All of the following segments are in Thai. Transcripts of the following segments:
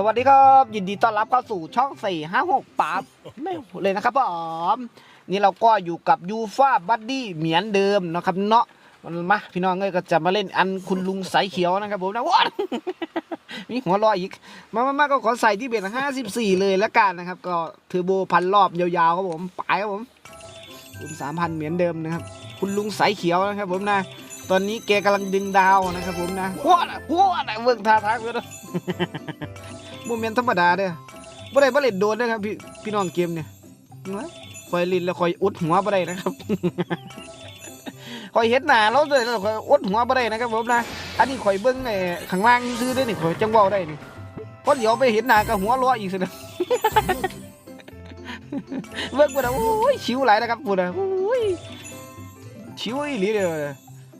สวัสดีครับยินดีต้อนรับเข้าสู่ช่องสี่ห้าหกปั๊บไม่เลยนะครับผมนี่เราก็อยู่กับยูฟ่าบัดดี้เหมือนเดิมนะครับเนาะมาพี่น้องเอ้ยก็จะมาเล่นอันคุณลุงสายเขียวนะครับผมนะว้ามีหัวเรออีก มามามาก็ขอใส่ที่เบ็ดห้าสิบสี่เลยแล้วกันนะครับ ก็เทอร์โบพันรอบยาวๆครับผมไปครับผมคุณสามพันเหมือนเดิมนะครับ คุณลุงสายเขียวนะครับ ผมนะตอนนี้แกกำลังดึงดาวนะครับผมนะว้าว้าเบิ่งท่าทางเลยนะ โมเมนต์ธรรมดาเด้อบ่ได้บ่เล่นโดนนะครับพี่พี่น้องเกมเนี่ยน้อยคอยลินแล้วคอยอุดหัวบ่ได้นะครับคอยเฮ็ดหนาเราเลยแล้วคอยอุดหัวบ่ได้นะครับผมนะอันนี้คอยเบิ่งไอ้ข้างล่างซื้อได้นี่คอยจังเว้าได้นี่พอเดี๋ยวไปเห็นหนาก็หัวเร้ออีกซินะเบิ่งบ่ได้โอ้ยชิวหลายนะครับพุ่นน่ะโอ้ยชิวอีหลีเด้อ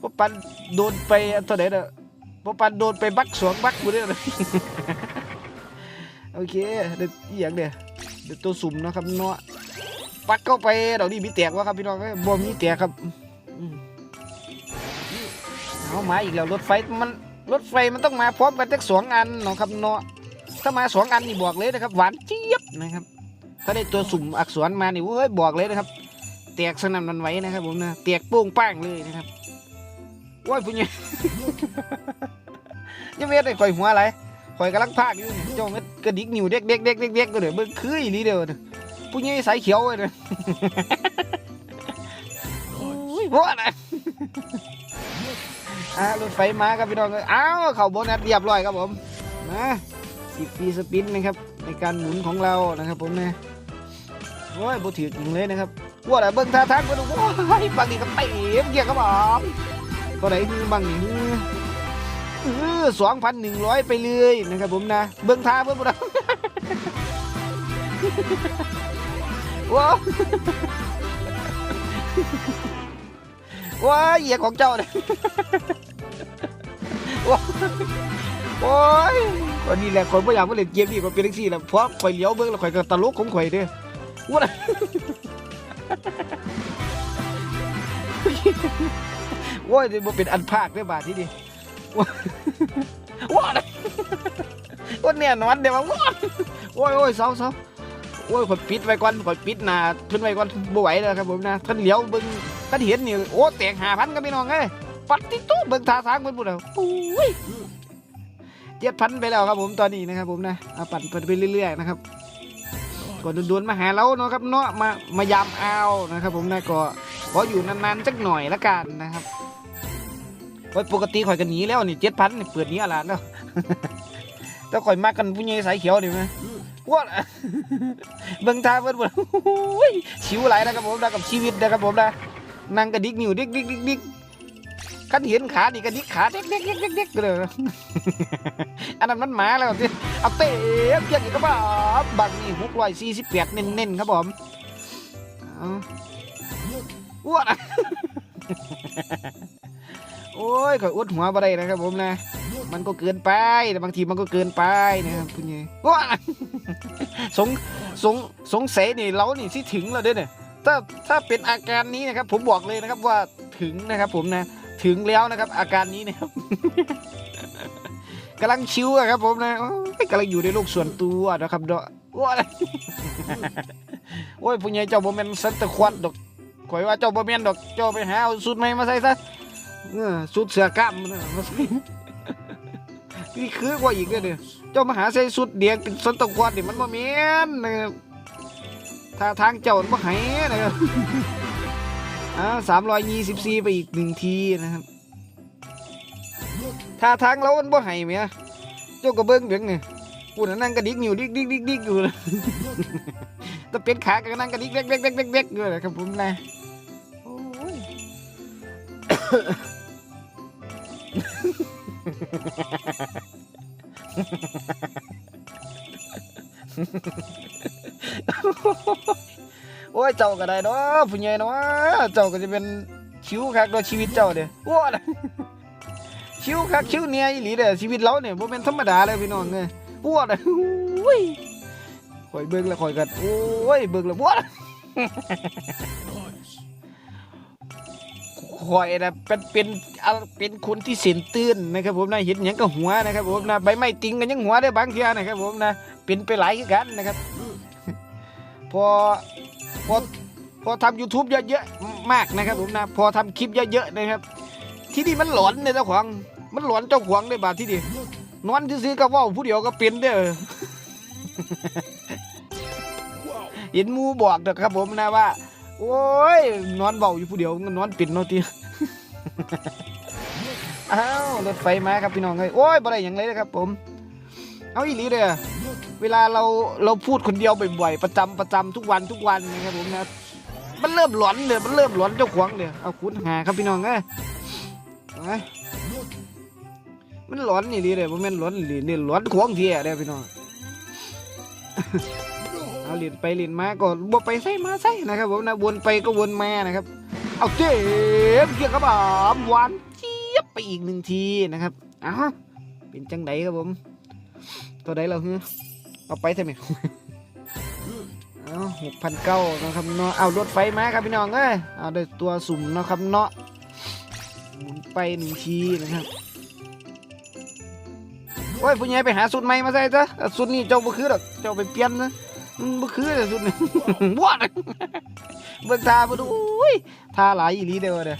พอปันโดนไปอันเท่าใดเด้อพอปันโดนไปบักสองบักบ่ได้อ โอเคเดี๋ยวอหย่างเดี๋ยวเดี๋ยวตัวสุ่มนะครับเนาะปักเข้าไปเดี๋ยวนี้มีแตกวะครับพี่น้องเอ้ยบ่มีแตกครับเอามาอีกแล้วรถไฟมันรถไฟมันต้องมาพร้อมกันทั้งสองอันเนาะครับเนาะถ้ามาสองอันนี่บอกเลยนะครับ หวานเจี๊ยบนะครับ ถ้าได้ตัวสุ่มอักษรมานี่เว้ยบอกเลยนะครับแตกสนั่นหวันไหวนะครับ ผมนะแตกโป้งป้างเลยนะครับว้ายพุ่นยังยังไม่ได้ข่อยหัวอะไร ข่อยกำลังพากอยู่เจ้าเม็ดกระดิกนิ้วเด็กเด็กเด็กเด็กเด็กก็เดี๋ยวเบิ่งคืออีหลีเดียวผู้ใหญ่สายเขียวเลยนะโอ้ยบ่นะอ่ารถไฟมาครับพี่น้องเอ้ยอ้าวเข้าโบนัสเรียบร้อยครับผมมาสิบฟรีสปินนะครับ ในการหมุนของเรานะครับผมนะโอ้ยบ่ถือจริงเลยนะครับว่าแต่เบิ่งท่าทางก็ดูโอ้ยบางทีก็เตะเกี่ยครับผมก็ไหนคือบางนี่คือ เออสองพันหนึ่งร้อยไปเลยนะครับผมนะ เบิ้งท่าเบิ้งบุญว้าวว้าเหยียของเจ้าเนี่ยว้าวโอ้ยวันนี้แหละคนพยายามมาเล่นเกมนี่ก็เป็นทั้งสี่แหละเพราะข่อยเลี้ยวเบิ้งแล้วข่อยก็ตลกของข่อยเด้อว้าโอ้ยนี่บ่เป็นอันภาคได้อบาทที่ดี ว้าว้าเนี่ยนอนเดี๋ยวมาว้าโอ้ยโอ้ยเสาเสาโอ้ยข่อยปิดไว้ก่อนข่อยปิดหน้าเพิ่นไว้ก่อนบ่ไหวแล้วครับผมนะท่านเหลียวเบิ่งท่านเห็นนี่โอ้แตกหาพันกันพี่น้องเอ้ยปัดติดตู้เบิ่งท่าทางเพิ่นพูดแล้วโอ้ยเจ็ดพันไปแล้วครับผมตอนนี้นะครับผมนะเอาปั่นปั่นไปเรื่อยๆนะครับก่อนดวนๆมาหาเราเนาะครับเนาะมามายามเอานะครับผมนะก็ขออยู่นานๆสักหน่อยละกันนะครับ โอ้ยปกติข่อยกันหนีแล้วนี่เจ็ดพันเปิดหนี้อาลานแล้วแต่ข่อยมากันผู้ใหญ่สายเขียวดิไหมว้าเบิ่งทางเบิ่งเบิ่งโอ้ยชิวไหลายนะครับผมนะกับชีวิตนะครับผมนะนั่งกระดิกนิ้วดิกดิกดิกดิกคันเห็นขานี่กระดิกขาเด็กเด็กเด็กเด็กเด็กเลยอันนั้นมันหมาแล้วสิเอาเตะเพียงอีกครับผมบังนี่หกร้อยสี่สิบแปดเน้นๆครับผมเอาว้า โอ้ยข่อยอุดหัวบ่ได้นะครับผมนะ มันก็เกินไปแต่บางทีมันก็เกินไปนะครับคุณยายว้าสงสงสงสัยนี่เรานี่สิถึงแล้วเด้เนี่ยถ้าถ้าเป็นอาการนี้นะครับ ผมบอกเลยนะครับว่าถึงนะครับผมนะถึงแล้วนะครับ อาการนี้นะครับกำลังชิวอะครับผมนะกำลังอยู่ในโลกส่วนตัวนะครับเด้อว้าโอ้ยผู้ใหญ่เจ้าบ่แม่นสันตะควัดดอกข่อยว่าเจ้าบ่แม่นดอกเจ้าไปหาเอาสูตรใหม่มาใส่ซะ สุดเสือกล้ามนน่ะนี่คือกว่าอีกเลยเนี่ยเจ้ามหาใส่สุดเดียงเป็นสนตะควดนี่มันบ่แม่นนะครับถ้าทางเจ้ามันบ่ให้นะครับอ่าสามร้อยยี่สิบสี่ไปอีกหนึ่งทีนะครับถ้าทางเรามันบ่ให้เมียเจ้าก็เบิ้งเบียงเนี่ยกูนั่งกระดิกนิ้วดิกดิกดิกดิกอยู่เลยแต่เป็นขาก็นั่งกระดิกเด็กเด็กเด็กเด็กเด็กอยู่นะครับผมนะโอ้ย โอ้ยเจ้าก็ได้เนาะผู้ใหญ่เนาะเจ้าก็จะเป็นชิวคักโดยชีวิตเจ้าเด้อโอ้ยชิวคักชิวเนี่ยอีหลีเด้อชีวิตเราเนี่ยบ่เป็นธรรมดาเลยพี่น้องเอ้ยวดอะโอ้ยข่อยเบิ่งแล้วข่อยก็โอ้ยเบิ่งแล้วปวด โคคอยนะเป็นเป็นเป็นคนที่เส้นตื้นนะครับผมนะเห็นหยังก็หัวนะครับผมนะใบไม้ติงกันยังหัวได้บางเทีนะครับผมนะเป็นไปหลายกันนะครับ พอพอพอทำ YouTube เยอะๆมากนะครับผมนะพอทำคลิปเยอะๆนะครับ ที่นี่มันหลอนเนี่ยเจ้าของมันหลอนเจ้าของเลยบาดที่นี่นอนซื้อก็เว่าผู้เดียวก็เป็นเด้อเห็นมูบอกเด้อครับผมนะว่า โอ้ยนอนเบาอยู่ผู้เดียวนอนปิดนอนตีอ้าวรถไฟมาครับพี่น้องเอ้ยโอ้ยบ่ได้หยังเลยนะครับ ผม เอาอีหลีเด้อเวลาเราเราพูดคนเดียวบ่อยๆประจำประจำทุกวันทุกวันนะครับผมนะมันเริ่มหลอนเลยมันเริ่มหลอนเจ้าของเลยเอาคุณหาครับพี่น้องเอ้ยเอาไงมันหลอนอีหลีเลยบ่แม่นหลอนอีหลีนี่หลอนของเทียเด้พี่น้อง เอาเหรียญไปเหรียญมาก็บไปใส่มาใส่นะครับผมนะวนไปก็วนมานะครับ เอาเต็มเกี่ยวกับผมหวานเจี๊ยบไปอีกหนึ่งทีนะครับอ้าวเป็นจังไดครับผม ตัวใดเราเฮ้อเอาไปทำไหมเอาหกพันเก้านะครับเนาะเอารถไฟมาครับพี่น้องเอ้ยเอาได้ตัวสุ่มเนาะครับเนาะหมุนไปหนึ่งทีนะครับโอ้ยผู้ใหญ่ไปหาสุดใหม่มาใส่ซะสุดนี้เจ้าบ่คือดอกเจ้าไปเปลี่ยนนะ มันบ่คือเลยสุดนี่ บวดเบิ่งทาบ่ดูอุ้ยทาหลายอีหลีเด้อเด้อ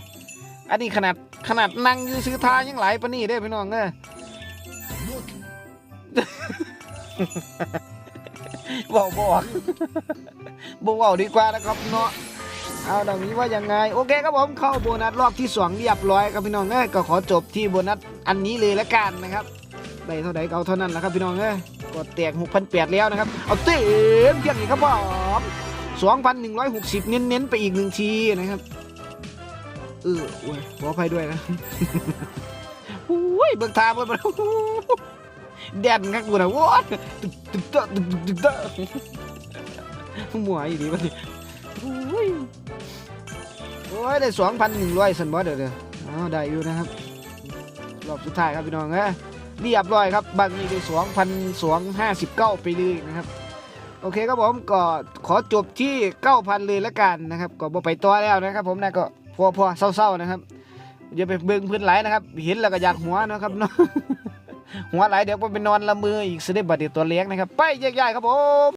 อันนี้ขนาดขนาดนั่งอยู่ซื้อทายังหลายปานนี้เด้อพี่น้องเด้อเว้าบ่อกบ่เว้าดีกว่านะครับเนาะเอาดังนี้ว่ายังไง โอเคครับผมเข้าโบนัสรอบที่สองเรียบร้อยครับพี่น้องเอ้ยก็ขอจบที่โบนัสอันนี้เลยละกันนะครับได้เท่าใดก็เอาเท่านั้นแหละครับพี่น้องเอ้ย กดแตก6,800แล้วนะครับ เอาเต็มเพียงอีกครับผม2,160 เน้นๆไปอีกหนึ่งทีนะครับเออโอ้ยขออภัยด้วยนะอุ้ยเบิกทางเบิกมาแดนงักกูนะว้าตึกตึกเตะตึกตึกตึกเตะหมวยดีวะนี่อุ้ยโอ้ยได้2,100สันบอสเดี๋ยวเดี๋ยวเอได้อยู่นะครับ รอบสุดท้ายครับพี่น้องเอ้ เรียบร้อยครับบางนี้ได้สองพันสองห้าสิบเก้าไปเลยนะครับ โอเคครับผมก็ขอจบที่เก้าพันเลยละกันนะครับก็บ่ไปต่อแล้วนะครับ ผมนะก็พอพอเศร้าๆนะครับอย่าไปเบิ่งพื้นไหลนะครับ เห็นแล้วก็อยากหัวนะครับเนาะหัวไหลเดี๋ยวไปนอนละมืออีกสิได้บัดเดี๋ยวตัวเล็กนะครับ ไปแยกย้ายครับผม